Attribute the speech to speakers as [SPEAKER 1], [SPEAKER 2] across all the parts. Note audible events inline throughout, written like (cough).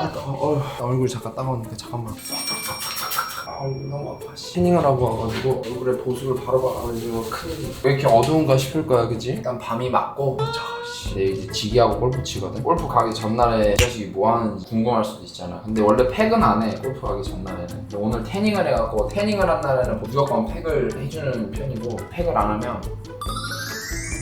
[SPEAKER 1] 아, 아, 어, 어, 나 얼굴 잠깐 따가우니까 잠깐만. 아, 얼굴 너무 아파. 튜닝을 하고 와가지고 얼굴에 보습을 바로 박아가지고 큰일. 왜 이렇게 어두운가 싶을 거야, 그지? 일단 밤이 맞고. 자, 씨. 내일 이제 지기하고 골프 치거든. 골프 가기 전날에 이 자식이 뭐 하는지 궁금할 수도 있잖아. 근데 원래 팩은 안 해. 골프 가기 전날에는. 근데 오늘 태닝을 해갖고 태닝을 한 날에는 무조건 팩을 해주는 편이고 팩을 안 하면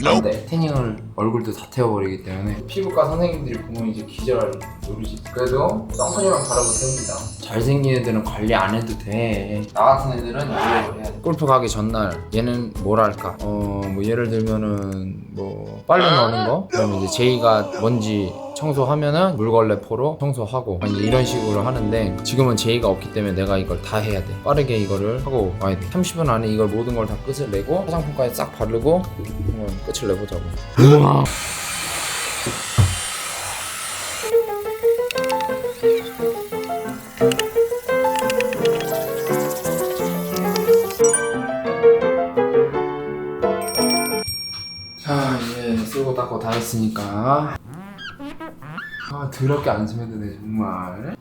[SPEAKER 1] 안돼 태닝을 얼굴도 다 태워버리기 때문에 피부과 선생님들이 보면 이제 기절할 노리지 그래도 선크림만 바르고 태웁니다. 잘생긴 애들은 관리 안 해도 돼 나 같은 애들은 이걸 해야 돼. 골프 가기 전날 얘는 뭐랄까? 어 뭐 예를 들면은 뭐 빨래 넣는 거? 그러면 이제 제이가 먼지 청소하면은 물걸레 포로 청소하고 아니 이런 식으로 하는데 지금은 제이가 없기 때문에 내가 이걸 다 해야 돼. 빠르게 이거를 하고 와야 돼. 30분 안에 이걸 모든 걸 다 끝을 내고 화장품까지 싹 바르고 한번 끝을 내보자고. 우와. 자 이제 쓰고 닦고 다 했으니까 아 더럽게 안심해도 돼 정말.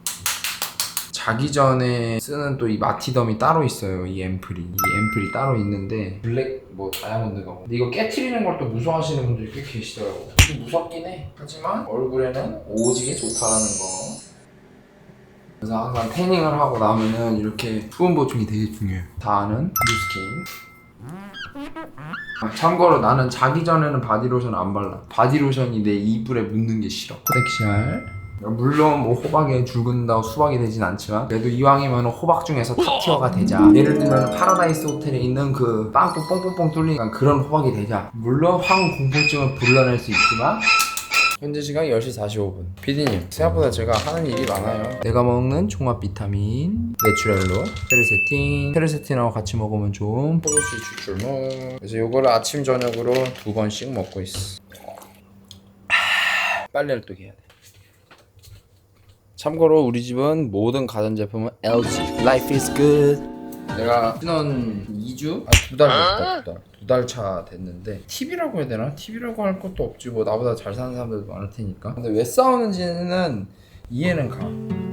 [SPEAKER 1] 자기 전에 쓰는 또 이 마티덤이 따로 있어요 이 앰플이. 이 앰플이 따로 있는데 블랙 뭐 다이아몬드가 뭐. 근데 이거 깨트리는 걸 또 무서워하시는 분들이 꽤 계시더라고 좀 무섭긴 해. 하지만 얼굴에는 오지게 좋다라는 거. 그래서 항상 태닝을 하고 나면은 이렇게 수분 보충이 되게 중요해요. 다 아는 뉴스킨. 아, 참고로 나는 자기 전에는 바디로션 안 발라. 바디로션이 내 이불에 묻는 게 싫어. 코덱시알. 물론 뭐 호박에 줄근다고 수박이 되진 않지만 그래도 이왕이면 호박 중에서 탑티어가 되자 예를 들면 파라다이스 호텔에 있는 그 빵꾸 뽕뽕뽕 뚫리는 그런 호박이 되자 물론 황 공포증을 불러낼 수 있지만 현재 시각 10시 45분. 피디님 생각보다 제가 하는 일이 많아요. 내가 먹는 종합 비타민 내추럴로. 페르세틴. 페르세틴하고 같이 먹으면 좋은 포도수 추출물 그래서 요거를 아침 저녁으로 두 번씩 먹고 있어. 하, 빨래를 또 해야 돼. 참고로 우리 집은 모든 가전제품은 LG Life is good 내가 신혼 2주? 아, 두 달 됐다, 두 달. 두 달 차 됐는데, TV라고 해야 되나? TV라고 할 것도 없지. 뭐, 나보다 잘 사는 사람들도 많을 테니까. 근데 왜 싸우는지는 이해는 가.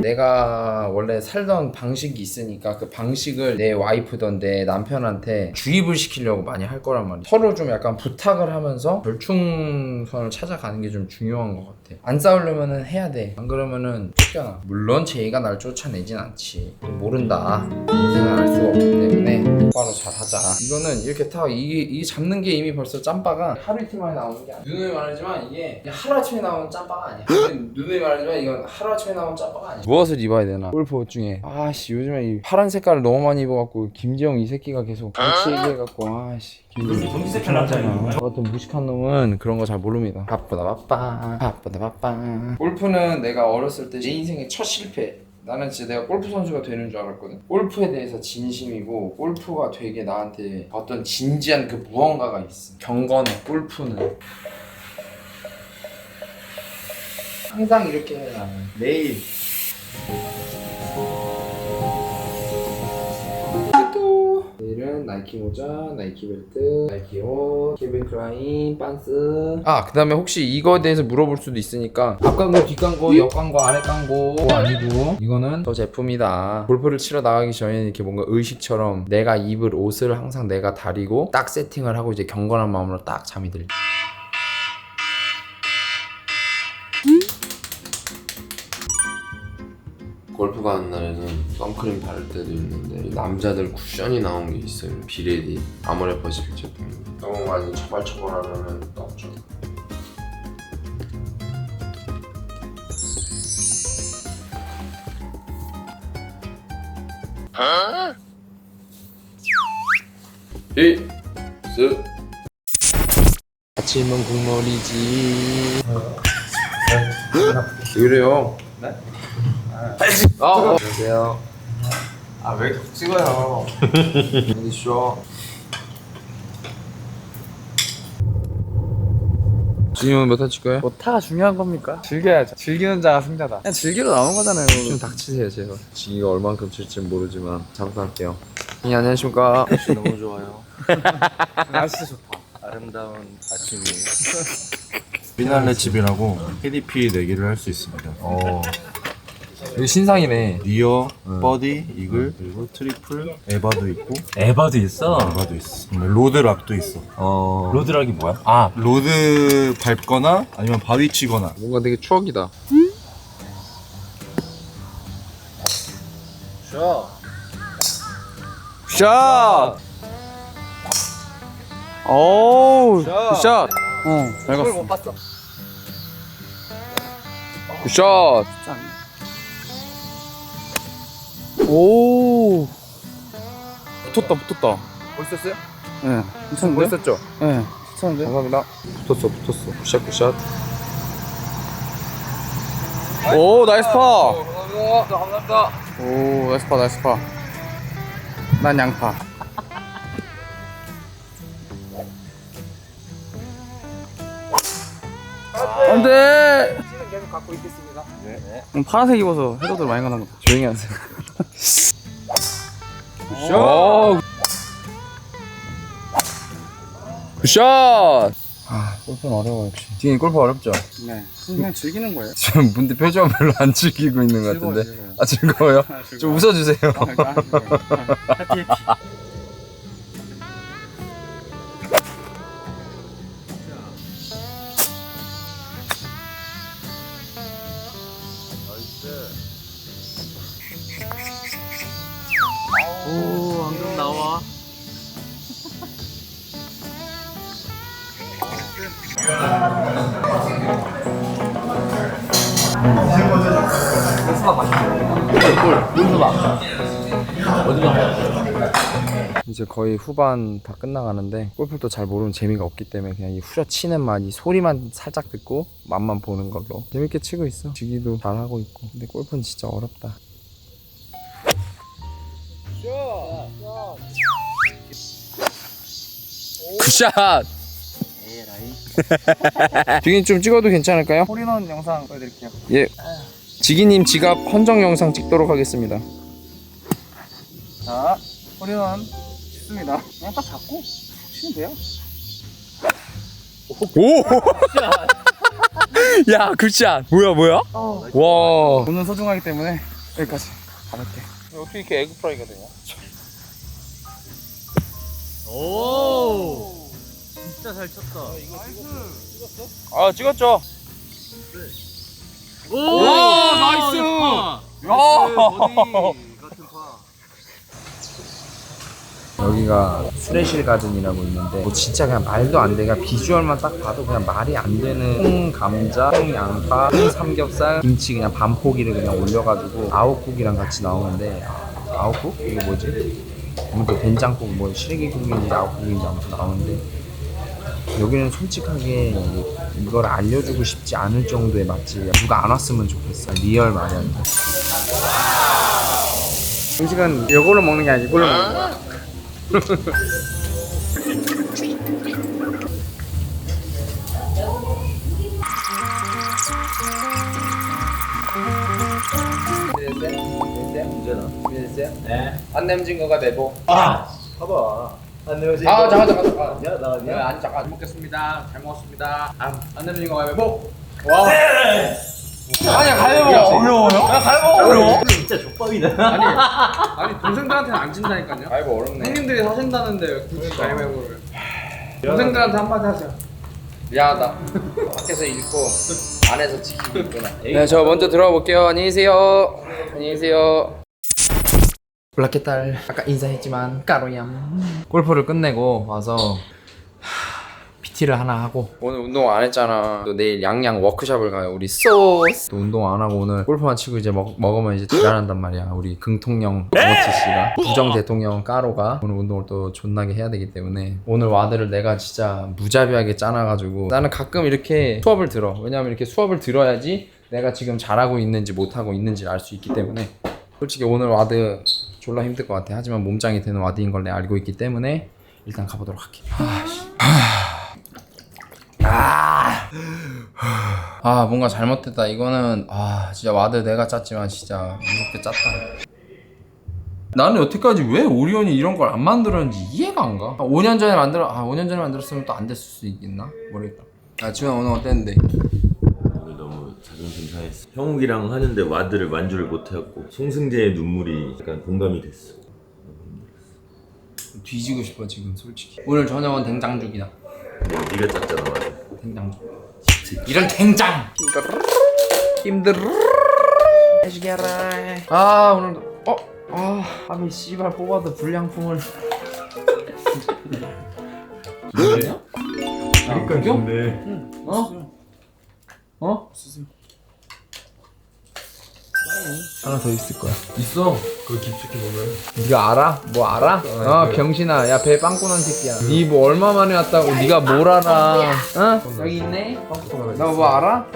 [SPEAKER 1] 내가 원래 살던 방식이 있으니까 그 방식을 내 와이프던 내 남편한테 주입을 시키려고 많이 할 거란 말이야. 서로 좀 약간 부탁을 하면서 절충선을 찾아가는 게 좀 중요한 것 같아. 안 싸우려면은 해야 돼. 안 그러면은 쫓겨나. 물론 제이가 날 쫓아내진 않지. 또 모른다. 인생을 알 수가 없기 때문에 똑바로 잘 하자. 이거는 이렇게 타 이게, 이게 잡는 게 이미 벌써 짬바가 하루 이틀 만에 나오는 게 아니야. 누누이 말하지만 이게 하루 아침에 나오는 짬바가 아니야. 누누이 말하지만 이건 하루 아침에 나오는 짬바가 아니야. 무엇을 입어야 되나? 골프 옷 중에 아씨 요즘에 이 파란 색깔을 너무 많이 입어갖고 김지영 이 새끼가 계속 같이 얘기해갖고 아씨
[SPEAKER 2] 편하잖아.
[SPEAKER 1] 저 같은 무식한 놈은 그런 거 잘 모릅니다. 바쁘다 바빠. 바쁘다 바빠. 골프는 내가 어렸을 때 내 인생의 첫 실패. 나는 진짜 내가 골프 선수가 되는 줄 알았거든. 골프에 대해서 진심이고 골프가 되게 나한테 어떤 진지한 그 무언가가 있어. 경건해. 골프는. 항상 이렇게 해 나는. 매일. 내일은 나이키 모자, 나이키 벨트, 나이키 옷, 케빈 클라인, 반스. 아, 그 다음에 혹시 이거에 대해서 물어볼 수도 있으니까 앞 광고, 뒷 광고, 옆 광고, 아래 광고 아니고 이거는 저 제품이다. 골프를 치러 나가기 전에 이렇게 뭔가 의식처럼 내가 입을 옷을 항상 내가 다리고 딱 세팅을 하고 이제 경건한 마음으로 딱 잠이 들.
[SPEAKER 3] 골프 가는 날에는 선크림 바를 때도 있는데 남자들 쿠션이 나온 게 있어요. 비레디 아모레퍼시픽 제품. 너무 많이 처발처발하면 없죠. 이, 스,
[SPEAKER 1] 아침은 국물이지.
[SPEAKER 3] 이래요.
[SPEAKER 2] 네?
[SPEAKER 1] 아, 어. 안녕하세요.
[SPEAKER 2] 아 왜 이렇게 찍어요?
[SPEAKER 1] 어디 쇼? 지금은 몇 타칠 거예요?
[SPEAKER 4] 뭐 타가 중요한 겁니까? 즐겨야죠. 즐기는 자가 승자다. 그냥 즐기러 나온 거잖아요.
[SPEAKER 1] 좀 닥치세요 제발 지기가 얼만큼 칠지 모르지만 잠깐할게요 예 안녕하십니까
[SPEAKER 2] 날씨 너무 좋아요. (laughs)
[SPEAKER 4] 날씨 좋다.
[SPEAKER 2] 아름다운 아침이에요.
[SPEAKER 5] 피날레 칩이라고 KDP 내기를 할 수 있습니다.
[SPEAKER 1] 어. 이거 신상이네.
[SPEAKER 5] 리어, 버디, 이글, 그리고 트리플, 에바도 있고
[SPEAKER 2] 에바도 있어.
[SPEAKER 5] 에바도 있어. 로드락도 있어.
[SPEAKER 1] 어.
[SPEAKER 2] 로드락이 뭐야? 아,
[SPEAKER 5] 로드 밟거나 아니면 바위 치거나
[SPEAKER 1] 뭔가 되게 추억이다.
[SPEAKER 4] 샷! 오우, 굿샷! 어, 잘 갔어. 못 봤어. 굿샷! 오! 붙었다, 붙었다.
[SPEAKER 1] 멋있었어요?
[SPEAKER 4] 예, 괜찮은데?
[SPEAKER 1] 멋있었죠?
[SPEAKER 4] 예, 괜찮은데?
[SPEAKER 1] 감사합니다. 붙었어, 붙었어. 굿샷, 굿샷.
[SPEAKER 4] 오, 나이스 파!
[SPEAKER 1] 감사합니다. 감사합니다.
[SPEAKER 4] 오, 나이스 파, 나이스 파. 난 양파. 안 돼!
[SPEAKER 1] 갖고 있겠습니다.
[SPEAKER 4] 음, 파란색 입어서 해도들 많이 가나 보다. 조용히 하세요.
[SPEAKER 1] 굿샷.
[SPEAKER 4] 오! 굿샷! 아, 골프는 어려워, 역시.
[SPEAKER 1] 지금 골프 어렵죠?
[SPEAKER 4] 네. 그냥 즐기는 거예요.
[SPEAKER 1] 지금 문대 표정 별로 안 즐기고 있는 것 같은데.
[SPEAKER 4] 즐거워요.
[SPEAKER 1] 아 즐거워요? 좀 웃어주세요.
[SPEAKER 4] 해피, 해피.
[SPEAKER 1] 이제 거의 후반 다 끝나가는데 골프도 잘 모르는 재미가 없기 때문에 그냥 이 후려 치는 맛, 이 소리만 살짝 듣고 맛만 보는 걸로 재밌게 치고 있어. 지기도 잘 하고 있고. 근데 골프는 진짜 어렵다.
[SPEAKER 4] 굿샷! 지금 좀 찍어도 괜찮을까요? 홀인원 영상 보여드릴게요. 예. 지기님 지갑 헌정 영상 찍도록 하겠습니다. 자, 홀인원 찍습니다. 그냥 딱 잡고 치면 돼요. 오! (laughs) 야, 굿샷! 뭐야, 뭐야? 와. 돈은 소중하기 때문에 여기까지 가볼게. 어떻게 이렇게 에그프라이가 되냐?
[SPEAKER 2] 진짜 잘 쳤다.
[SPEAKER 4] 아, 찍었죠?
[SPEAKER 2] 오,
[SPEAKER 4] 나이스!
[SPEAKER 1] 여기가 수레실 가든이라고 있는데 뭐 진짜 그냥 말도 안 돼. 그냥 비주얼만 딱 봐도 그냥 말이 안 되는 콩 감자, 콩 양파, 콩 삼겹살, 김치 그냥 반 포기를 그냥 올려가지고 아욱국이랑 같이 나오는데 아, 아욱국? 이게 뭐지? 아무튼 된장국 뭐 시래기국인지 아욱국인지 아무튼 나오는데 여기는 솔직하게 이걸 알려주고 싶지 않을 정도의 맛집 누가 안 왔으면 좋겠어 리얼 돼.
[SPEAKER 4] 음식은 이걸로 먹는 게 아니고 이걸로 먹는 거야.
[SPEAKER 2] 네.
[SPEAKER 1] 안 냄진 거가 내보.
[SPEAKER 2] 아, 봐봐. 안 내려지.
[SPEAKER 1] 아 잠깐 잠깐 잠깐.
[SPEAKER 2] 야, 나
[SPEAKER 1] 네,
[SPEAKER 2] 아니야.
[SPEAKER 1] 아니 잠깐 잘 먹겠습니다. 잘 먹었습니다. 안, 안 냄진 거가 내보. 와. 아니야 가위바위보 어려워요? 야 가위바위보 어려워.
[SPEAKER 2] 진짜 족밥이다.
[SPEAKER 1] 아니 아니 동생들한테는 안 진다니까요. 가위바위보 어렵네. 형님들이 사신다는데 굳이 가위바위보를. 동생들한테 한마디 하자. 미안하다. 밖에서 읽고 안에서 지키고 있구나.
[SPEAKER 4] 네, 저 먼저 들어가 볼게요. 안녕히 계세요. 안녕히 계세요.
[SPEAKER 1] 블라켓 딸 아까 인사했지만 까로얌 골프를 끝내고 와서 PT를 하나 하고 오늘 운동 안 했잖아 또 내일 양양 워크숍을 가요 우리 소스 또 운동 안 하고 오늘 골프만 치고 이제 먹, 먹으면 이제 지랄한단 말이야 우리 긍통령 모치 씨가 부정 대통령 까로가 오늘 운동을 또 존나게 해야 되기 때문에 오늘 와드를 내가 진짜 무자비하게 짜놔가지고 나는 가끔 이렇게 수업을 들어 왜냐면 이렇게 수업을 들어야지 내가 지금 잘하고 있는지 못하고 있는지 알수 있기 때문에 솔직히 오늘 와드 졸라 힘들 것 같아. 하지만 몸짱이 되는 와드인 걸 내가 알고 있기 때문에 일단 가보도록 할게. 아, 씨. 아, 아, 뭔가 잘못됐다. 이거는 아, 진짜 와드 내가 짰지만 진짜 무섭게 짰다. 나는 여태까지 왜 오리온이 이런 걸 안 만들었는지 이해가 안 가. 아, 5년 전에 만들어, 아, 5년 전에 만들었으면 또 안 됐을 수 있겠나? 모르겠다. 아 지훈아 오늘 어땠는데?
[SPEAKER 6] 오늘 너무 자존심 상했어. 형욱이랑 하는데 와드를 완주를 못해갖고 송승재의 눈물이 약간 공감이 됐어.
[SPEAKER 1] 뒤지고 싶어 지금 솔직히 오늘 저녁은 된장죽이다
[SPEAKER 6] 근데 네가 짰잖아
[SPEAKER 1] 된장죽 이런 된장 힘들어 해주게라 아 오늘도 어? 아 아미 씨발 뽑아도 불량품을 (laughs) 뭐냐? 그러니까 어? 어? 하나 더 있을 거야. 있어.
[SPEAKER 3] 그걸 깊숙이 보면
[SPEAKER 1] 네가 알아? 뭐 알아? 어 병신아. 야 배 빵꾸난 새끼야. 니뭐 얼마 만에 왔다고 네가 뭘 알아? 어? 여기 있네. 너뭐 알아?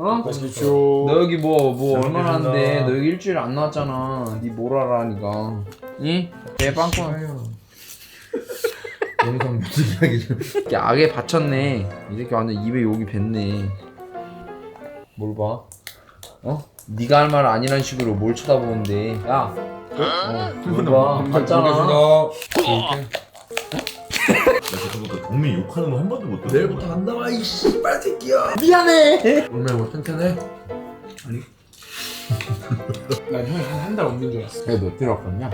[SPEAKER 1] 어? 너 여기 뭐 뭐 얼마나 왔는데? 너 여기 일주일 안 나왔잖아. 니 뭘 알아 니가. 니? 배 빵꾸난
[SPEAKER 3] 영상 무지하게 좀
[SPEAKER 1] 악에 받쳤네. 이 새끼 완전 입에 욕이 뱄네. 뭘 봐? 어? 네가 할 말 아니란 식으로 뭘 쳐다보는데. 야. 어, 뭘 봐? 봤잖아.
[SPEAKER 6] 나 그거 동민 욕하는 거 한 번도 못 들었어.
[SPEAKER 3] 내일부터 안 나와 이 씨발 새끼야.
[SPEAKER 1] 미안해.
[SPEAKER 3] 오늘 뭐 튼튼해?
[SPEAKER 1] 난 (laughs) 형이 한한달 옮긴 줄 알았어. 내가 몇달 왔겠냐?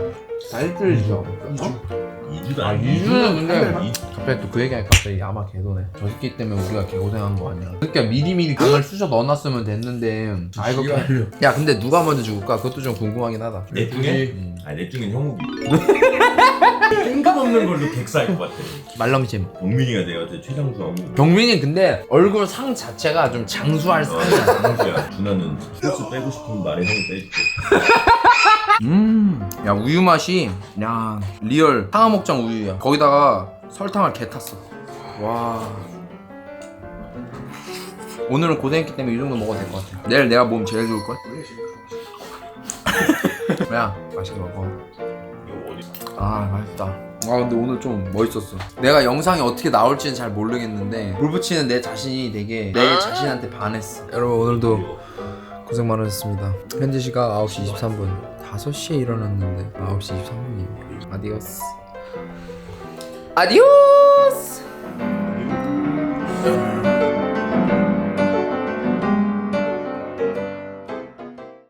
[SPEAKER 1] 나 일주일이죠
[SPEAKER 6] 2주 도
[SPEAKER 1] 아
[SPEAKER 6] 아니
[SPEAKER 1] 2주는 근데 갑자기 또 그 얘기하니까 갑자기 아마 개도네 저 새끼 때문에 우리가 개고생한 거 아니야 그러니까 미리미리 그걸 쑤셔 넣어놨으면 됐는데 아 이거
[SPEAKER 3] 씨발려.
[SPEAKER 1] 야 근데 누가 먼저 죽을까? 그것도 좀 궁금하긴 하다
[SPEAKER 6] 내 중에?
[SPEAKER 1] 음.
[SPEAKER 6] 아니 내 중엔 형욱이. (laughs) 뜬금없는 걸로 객사할 것 같아.
[SPEAKER 1] 말넘이잼
[SPEAKER 6] 동민이가 내한테 최장수하고.
[SPEAKER 1] 경민이 근데 얼굴 상 자체가 좀 장수할 상이야
[SPEAKER 6] 장수야. 준하는 소스 빼고 싶으면 말해 형이 빼줄게. (laughs)
[SPEAKER 1] 음, 야 우유 맛이 야 리얼 상하목장 우유야. 거기다가 설탕을 개 탔어. 와. 오늘은 고생했기 때문에 이 정도 먹어도 될 것 같아. 내일 내가 몸 제일 좋을 걸. (laughs) 야 맛있게 먹어.
[SPEAKER 6] 어디?
[SPEAKER 1] 아 맛있다. 아 근데 오늘 좀 멋있었어. 내가 영상이 어떻게 나올지는 잘 모르겠는데 불 붙이는 내 자신이 되게 내 자신한테 반했어. 여러분 오늘도 고생 많으셨습니다. 현재 시각 9시 23분. 5시에 일어났는데 9시 23분이에요. 아디오스. 아디오스.